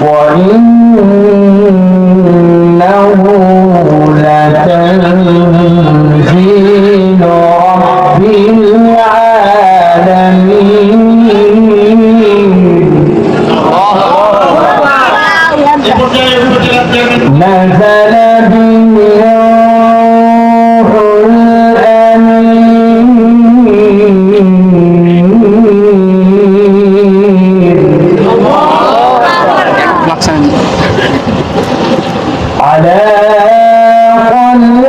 وإنه لتنزيل على قلبك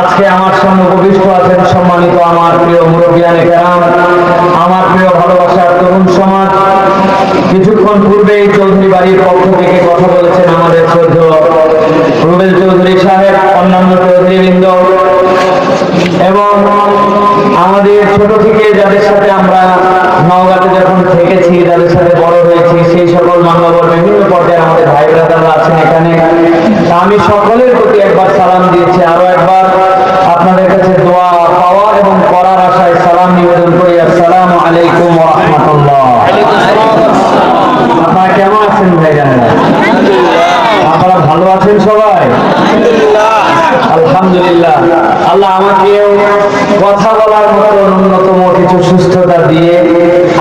আজকে আমার সামনে উপবিষ্ট আছেন সম্মানিত আমার প্রিয় মুরব্বিয়ানে আমার প্রিয় ভালোবাসার তরুণ সমাজ। কিছুক্ষণ পূর্বে এই চৌধুরী বাড়ির পক্ষ থেকে কথা বলেছেন আমাদের শ্রদ্ধ রুবেল চৌধুরী সাহেব, অন্যান্য চৌধুরীবৃন্দ, এবং আমাদের ছোট থেকে যাদের সাথে আমরা নওগাঁতে যখন থেকেছি, যাদের সাথে বড় হয়েছি, সেই সকল মানবর বিভিন্ন পর্যায়ে আমাদের ভাই ব্রাদাররা আছেন এখানে। আমি সকলের একবার সালাম দিয়েছি, আরও একবার আপনাদের কাছে দোয়া পাওয়া এবং করার আশায় সালাম নিবেদন করি। আসসালামু আলাইকুম রাহমাতুল্লাহ। আপনারা কেমন আছেন ভাই আপনারা ভালো আছেন সবাই? আলহামদুলিল্লাহ। আল্লাহ আমাকেও কথা বলার মতো ন্যূনতম কিছু সুস্থতা দিয়ে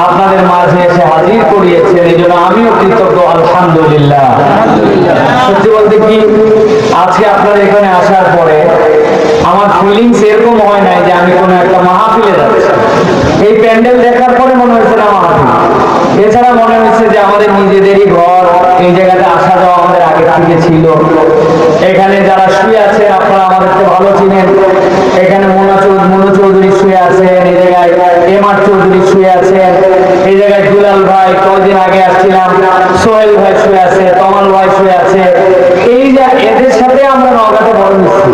আপনাদের মাঝে এসে হাজির করিয়েছেন। এই জন্য আমিও কৃতজ্ঞ, আলহামদুলিল্লাহ। সত্যি বলতে কি? আজকে আপনার এখানে আসার পরে আমার ফিলিংস এরকম হয় নাই যে আমি কোনো একটা মাহফিলে যাচ্ছি। এই প্যান্ডেল দেখার পরে মনে হয়েছে না মাহফিল। এছাড়া মনে হয়েছে যে আমাদের নিজেদেরই ঘর, এই জায়গাতে আসা যাওয়া আমাদের আগে থেকে ছিল। এখানে যারা শুয়ে আছে আপনারা আমাদেরকে ভালো চিনেন। এখানে মোনা মনু চৌধুরী শুয়ে আছেন, এই জায়গায় এম আর চৌধুরী শুয়ে আছেন, এই জায়গায় দুলাল ভাই কয়েকদিন আগে আসছিলাম, সোহেল ভাই শুয়ে আছে, তমাল ভাই শুয়ে আছে এই এদের সাথে আমরা নগাতে বড় মিশছি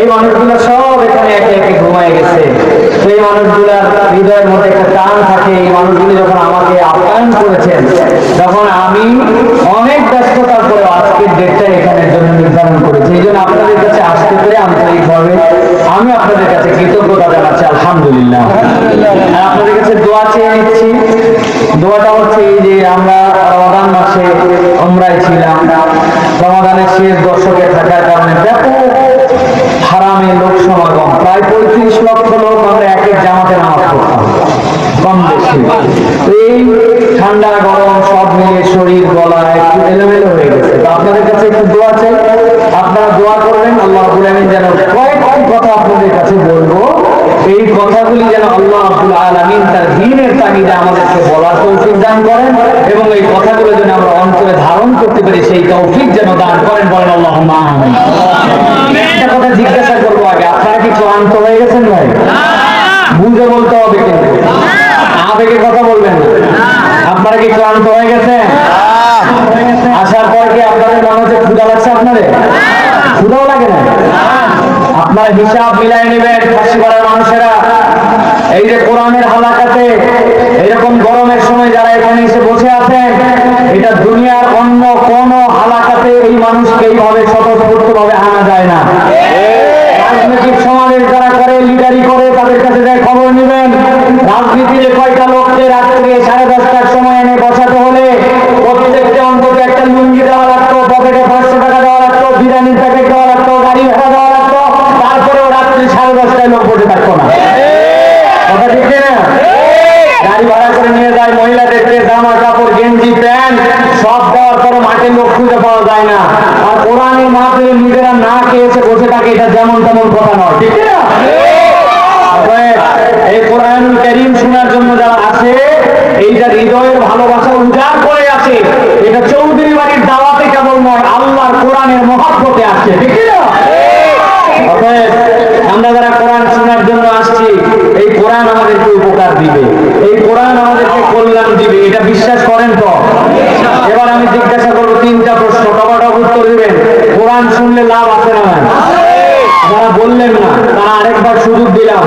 এই মানুষগুলো সব এখানে একে একে ঘুমায় গেছে। এই মানুষগুলার হৃদয়ের মধ্যে একটা টান থাকে। এই মানুষগুলি যখন আমাকে আপ্যায়ন করেছেন, তখন আমি অনেক ব্যস্ততার পরে আজকের ডেটটা এখানের জন্য নির্ধারণ করেছি। এই জন্য আপনাদের কাছে আসতে পেরে আন্তরিকভাবে আমি আপনাদের কাছে কৃতজ্ঞতা জানাচ্ছি। আলহামদুলিল্লাহ। আপনাদের কাছে দোয়া চেয়ে নিচ্ছি। দোয়াটা হচ্ছে এই যে আমরা রমাদান মাসে আমরা ছিলাম। রমাদানের শেষ দশকে থাকার কারণে ব্যাপক হারামে লোক সমাগম। প্রায় পঁয়ত্রিশ লক্ষ লোক আমরা এক এক জামাতে নামাজ পড়তাম। কম বেশি। এই ঠান্ডা, গরম, সব মিলিয়ে শরীর, গলা একটু এলোমেলো হয়ে গেছে। তো আপনাদের কাছে একটু দোয়া চাই। আপনারা দোয়া করবেন, আল্লাহ যেন কয়েকটি কথা আপনাদের কাছে বলব। এই কথাগুলি যেন আল্লাহ আব্দুল আলমিন তার দিনের তাগিদে আমাদেরকে বলার তৌফিক দান করেন এবং এই কথাগুলো যেন আমরা অন্তরে ধারণ করতে পারি, সেই তৌফিক যেন দান করেন। বলেন আল্লাহ একটা কথা জিজ্ঞাসা করব আগে, আপনারা কি ক্লান্ত হয়ে গেছেন ভাই? বুঝে বলতে হবে কিন্তু। আবেগে কথা বলবেন আপনারা কি ক্লান্ত হয়ে গেছেন? আসার পর কি আপনাদের মনে হচ্ছে ক্ষুদা লাগছে আপনাদের? ক্ষুদাও লাগে না? আপনারা হিসাব মিলাই নেবেন ফাঁসিপাড়ার মানুষেরা। এই যে কোরআনের হালাকাতে, এরকম গরমের সময় যারা এখানে এসে বসে আছেন, এটা দুনিয়ার অন্য কোন হালাকাতে এই মানুষকে এইভাবে স্বতঃস্ফূর্ত ভাবে আনা যায় না রাজনৈতিক সমাবেশ যারা করে লিডারি করে তাদের কাছে যায় খবর নেবেন রাজনীতির কয়টা লোককে রাত্রে সাড়ে দশটার সময় এনে বসাতে হলে প্রত্যেকটা অন্তত একটা লুঙ্গি দেওয়া লাগতো পকেটে পাঁচশো টাকা দেওয়া লাগতো বিরিয়ানির প্যাকেট দেওয়া লাগতো গাড়ি ভাড়া দেওয়া লাগতো তারপরেও রাত্রি সাড়ে দশটায় লোক বসে থাকতো না কথা ঠিক না গাড়ি ভাড়া করে নিয়ে যায় মহিলাদেরকে জামা কাপড় গেঞ্জি প্যান্ট সব দেওয়ার পরে মাঠে লোক খুঁজে পাওয়া যায় না আর কোরআনের নিজেরা না খেয়েছে, বসে থাকে, এটা যেমন তেমন কথা নয়, ঠিক এই কোরআনুল করিম শোনার জন্য যারা আসে এইটা হৃদয়ের ভালোবাসা উজাড় করে আছে এটা চৌধুরী বাড়ির দাওয়াতে কেবল নয়, আল্লাহর কোরআনের মহাব্বতে আসছে, ঠিক আমরা যারা কোরআন শোনার জন্য আসছি, এই কোরআন আমাদেরকে উপকার দিবে, এই কোরআন আমাদেরকে কল্যাণ দিবে, এটা বিশ্বাস করেন তো? এবার আমি জিজ্ঞাসা কোরআন শুনলে লাভ আছে না? যারা বললেন না, তারা আরেকবার সুযোগ দিলাম।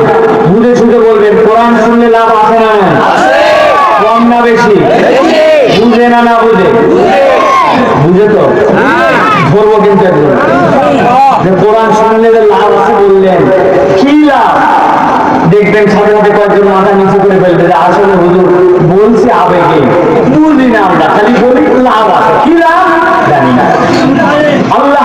বুঝে শুধু বলবেন, কোরআন শুনলে লাভ আছে না? কম না বেশি? বুঝে না না বুঝে? বুঝে তো? ধরবো কিন্তু একজন যে কোরআন শুনলে যে লাভ আছে বললেন, কি লাভ? দেখবেন সাথে সাথে কয়েকজন মাথা নিচু করে ফেলবে যে, আসলে হুজুর, বলছি আবেগে। বুঝি না আমরা, খালি বলি লাভ আছে। কি লাভ? জানি না। আল্লাহ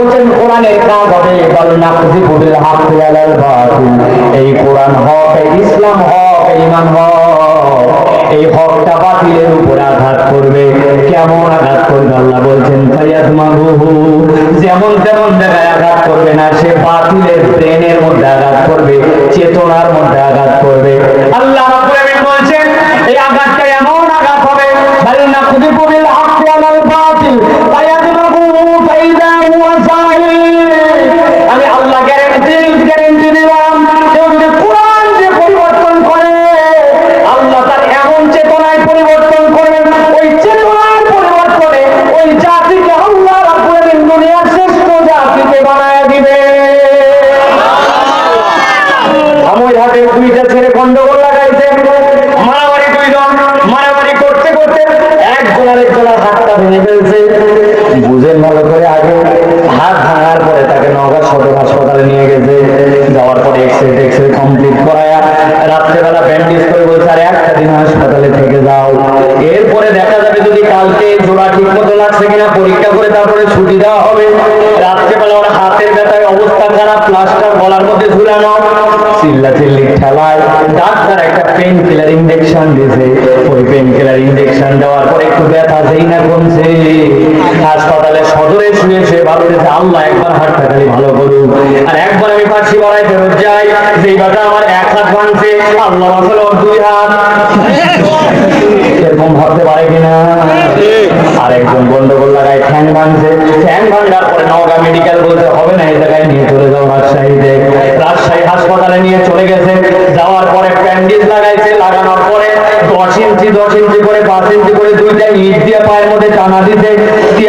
বলছেন, কোরআনের কাজ হবে বল নাকযিবু বিল আলাল বাতিল এই কোরআন হক, এই ইসলাম হক, এই ঈমান হক, এই হকটা বাতিলের উপর আঘাত করবে। কেমন আঘাত করবে আল্লাহ বলছেন ফায়াদ মাহুহু যেমন তেমন জায়গায় আঘাত করবে না, সে বাতিলের ব্রেনের মধ্যে আঘাত করবে, চেতনার মধ্যে আঘাত করবে। আল্লাহ হাসপাতালে সদরে শুয়ে শুয়ে ভাবতেছে আল্লাহ একবার হাতটা খালি ভালো করুন। আর একবার আমি পাশি বাড়াই ফেরত যাই যেই বাটা আমার এক হাত ভাঙছে, আল্লাহ আসলে দুই হাত। এরকম ভাবতে পারে কিনা আর একজন গন্ডগোল লাগায় ঠ্যাং ভাঙছে, ঠ্যাং ভাঙার পরে নওগাঁ মেডিকেল বলতে হবে না, এই জায়গায় নিয়ে চলে যাও রাজশাহীতে। রাজশাহী হাসপাতালে নিয়ে চলে গেছে, যাওয়ার পরে প্যান্ডেজ লাগাইছে, লাগানোর পরে দশ ইঞ্চি দশ ইঞ্চি করে, পাঁচ ইঞ্চি করে দুইটা ইট দিয়ে পায়ের মধ্যে টানা দিতে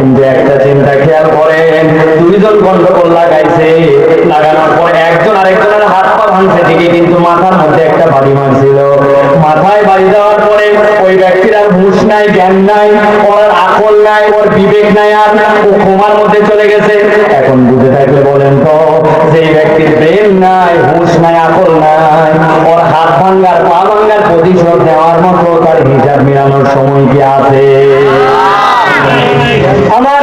কিন্তু একটা আমার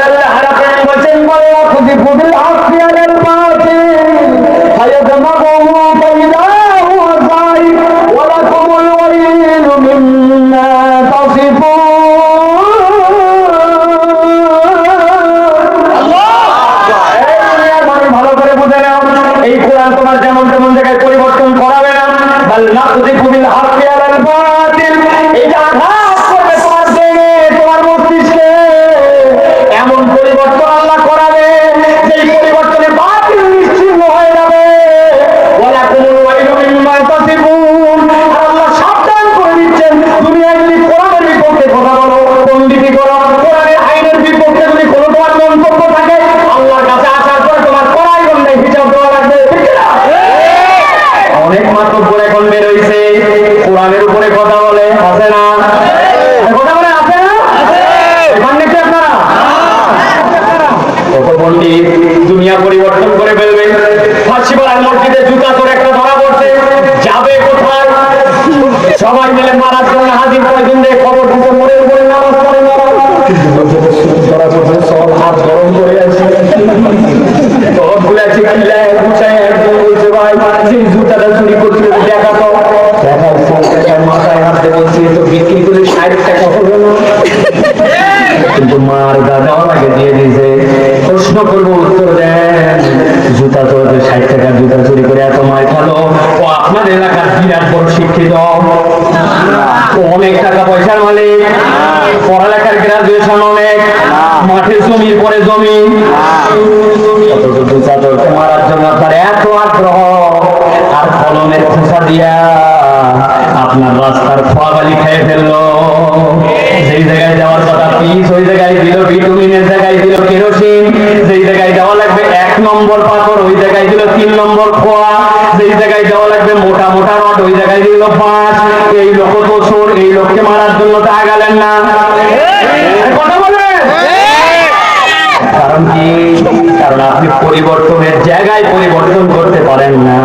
পণ্ডিত দুনিয়া পরিবর্তন করে ফেলবে। ফাঁসিপাড়ার মসজিদে জুতা তোর একটা ধরা পড়ছে, যাবে কোথায়? সবাই মিলে মারার জন্য হাজির কয়জন দিয়ে খবর দিতে মরে উপরে নামাজ পড়ে ধরা পড়ছে সব হাত গরম করে আছে। সবগুলো আছে কিলায় গুছায় একজন বলছে, ভাই, সেই জুতাটা চুরি করছিল দেখা তো মাথায় হাতে বলছি তো বিক্রি করে ষাট টাকা হলো না। কিন্তু মার গা দেওয়ার আগে দিয়ে দিয়েছে। উত্তর দেন। জুতা তো ষাট টাকার জুতা চুরি করে এত মার খালো। ও আপনার এলাকার বিরাট বড় শিক্ষিত। অনেক টাকা পয়সার মালিক। পড়ালেখার গ্রাজুয়েশন অনেক। মাঠের জমির পরে জমি। জুতা মারার জন্য এত আগ্রহ। আর কলমের খোসা দিয়া আপনার রাস্তার খোয়াবালি খেয়ে ফেলল। তিন নম্বর খোয়া যেই জায়গায় যাওয়া লাগবে মোটা মোটা রড ওই জায়গায় পাঁচ এই লোক এই লোককে মারার জন্য তা আগালেন না কারণ কি কারণ আপনি পরিবর্তনের জায়গায় পরিবর্তন করতে পারেন না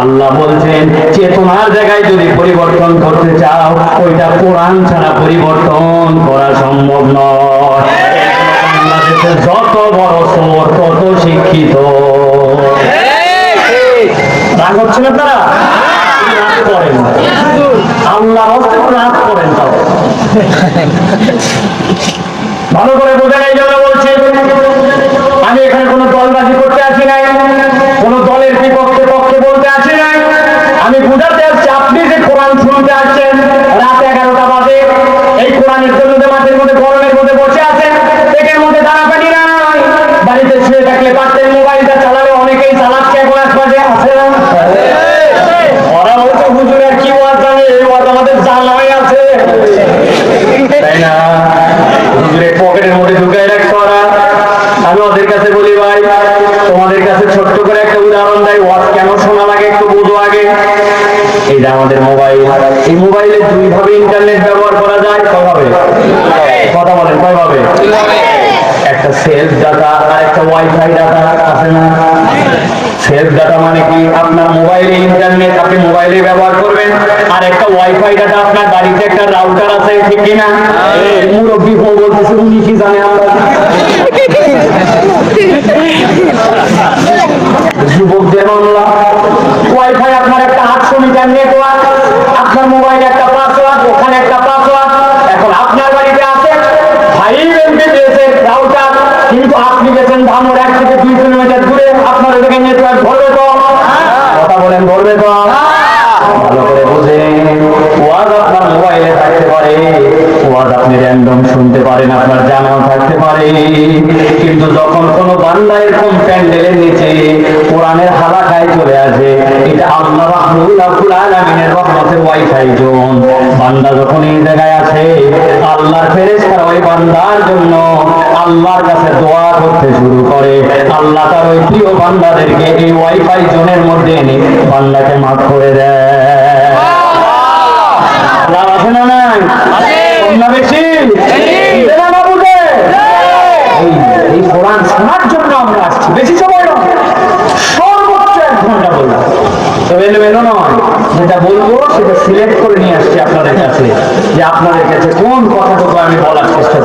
আল্লাহ বলছেন চেতনার জায়গায় যদি পরিবর্তন করতে চাও, ওইটা কোরআন ছাড়া পরিবর্তন করা সম্ভব নয়। যত বড় চোর তত শিক্ষিত। রাগ হচ্ছেন আপনারা? রাগ করেন আল্লাহ রাগ করেন তাও। ভালো করে বলছি আমি এখানে কোনো দলবাজি করতে আসি নাই, কোন দলের বিপক্ষে পক্ষে বলতে আসি নাই। আমি বুঝাতে আসছি, আপনি যে কোরআন শুনতে আসছেন, রাত এগারোটা বাজে, এই কোরআনের জন্য আমাদের মধ্যে গরমের মধ্যে বসে আছেন পেটের মধ্যে দাঁড়াপানি নাই বাড়িতে শুয়ে থাকলে পারতেন মোবাইলটা চালালে অনেকেই চালাচ্ছে এখন আশপাশে আছে না ওরা হয়তো হুজুরের কি ওয়াজ জানে এই ওয়াজ আমাদের জানাই আছে তাই না হুজুরের পকেটের মধ্যে ঢুকাই রাখতো ওরা আমি ওদের কাছে বলি ভাই তোমাদের কাছে ছোট্ট করে একটা উদাহরণ দেয় ওয়াজ কেন শোনা লাগে একটু বুঝো আগে এইটা আমাদের মোবাইল এই মোবাইলে দুই ভাবে ইন্টারনেট ব্যবহার করা যায় কয়ভাবে কথা বলেন কয়ভাবে একটা সেলফ ডাটা আর একটা ওয়াইফাই ডাটা আছে না? সেলফ ডাটা মানে কি? আপনার মোবাইলে ইন্টারনেট আপনি মোবাইলে ব্যবহার করবেন। আর একটা ওয়াইফাই ডাটা আপনার বাড়িতে একটা রাউটার আছে ঠিক কি মুরব্বী হো বলতেছে উনি কি জানে আমরা? যুবকদের মামলা। ওয়াইফাই আপনার একটা আটশো মিটার নেটওয়ার্ক কিন্তু আপনি গেছেন ধানোর এক থেকে দুই কিলোমিটার দূরে, আপনার এটাকে নেটওয়ার্ক ধরবে তো? কথা বলেন ধরবে তো? ভালো করে বুঝে ওয়াজ আপনার মোবাইলে থাকতে পারে, ওয়াজ আপনি র্যান্ডম শুনতে পারেন, আপনার জানাও থাকতে পারে। কিন্তু যখন কোনো বান্দায় করতে শুরু করে। আল্লাহ তার ওই প্রিয় বান্দাদেরকে এই ওয়াইফাই জোনের মধ্যে এনে বান্দাকে মাফ করে দেয়। লাভ আছে না নাই? কম বেশি না না বুঝে এই এই কোরআন শোনার জন্য আমরা আসছি। বেশি সময় সর্বোচ্চ এক ঘণ্টা বলব। তবে এলো এলো নয়। যেটা বলব সেটা সিলেক্ট করে নিয়ে আসছি আপনাদের কাছে। যে আপনাদের কাছে কোন কথাটুকু আমি বলার চেষ্টা